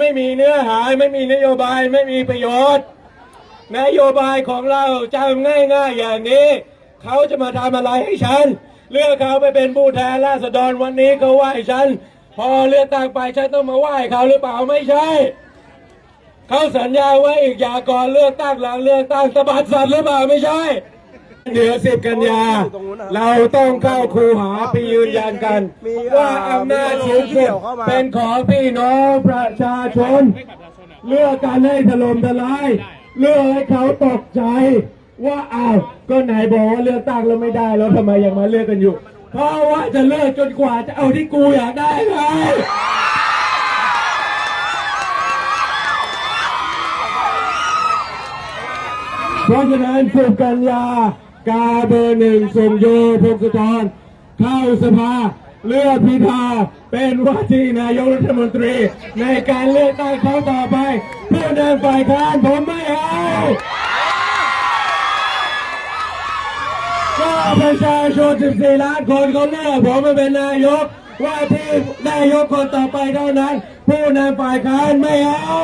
ไม่มีเนื้อหาไม่มีนโยบายไม่มีประโยชน์ นโยบายของเราจำง่ายๆอย่างนี้ เขาจะมาทำอะไรให้ฉัน เลือกเขาไปเป็นผู้แทนราษฎรวันนี้เขาไหว้ฉัน พอเลือกตั้งไปฉันต้องมาไหว้เขาหรือเปล่าไม่ใช่เขาสัญญาไว้อีกอย่างก่อนเลือกตั้งหลังเลือกตั้งตบัดสัตว์หรือเปล่าไม่ใช่ เดี๋ยวสิบกันยา เราต้องเข้าคูหาไปยืนยันกัน ว่าอำนาจสูงสุดเป็นของพี่น้องประชาชน เลือกกันให้ถล่มทลาย เลือกให้เขาตกใจ ว่าอ้าวก็ไหนบอกว่าเลือกตั้งแล้วไม่ได้แล้วทำไมยังมาเลือกกันอยู่ เพราะว่าจะเลือกจนกว่าจะเอาที่กูอยากได้ไงเพราะฉะนั้นสุกัญญา กาเบอร์หนึ่งส่งโยพงศธรเข้าสภาเลือกพิธาเป็นว่าที่นายกรัฐมนตรี ในการเลือกตั้งครั้งต่อไปเพื่อนำฝ่ายค้านผมไม่เอาก็ประชาชน 14 ล้านคนเขาเลือกผมมาเป็นนายก ว่าที่นายกคนต่อไปเท่านั้น ผู้นำฝ่ายค้านไม่เอา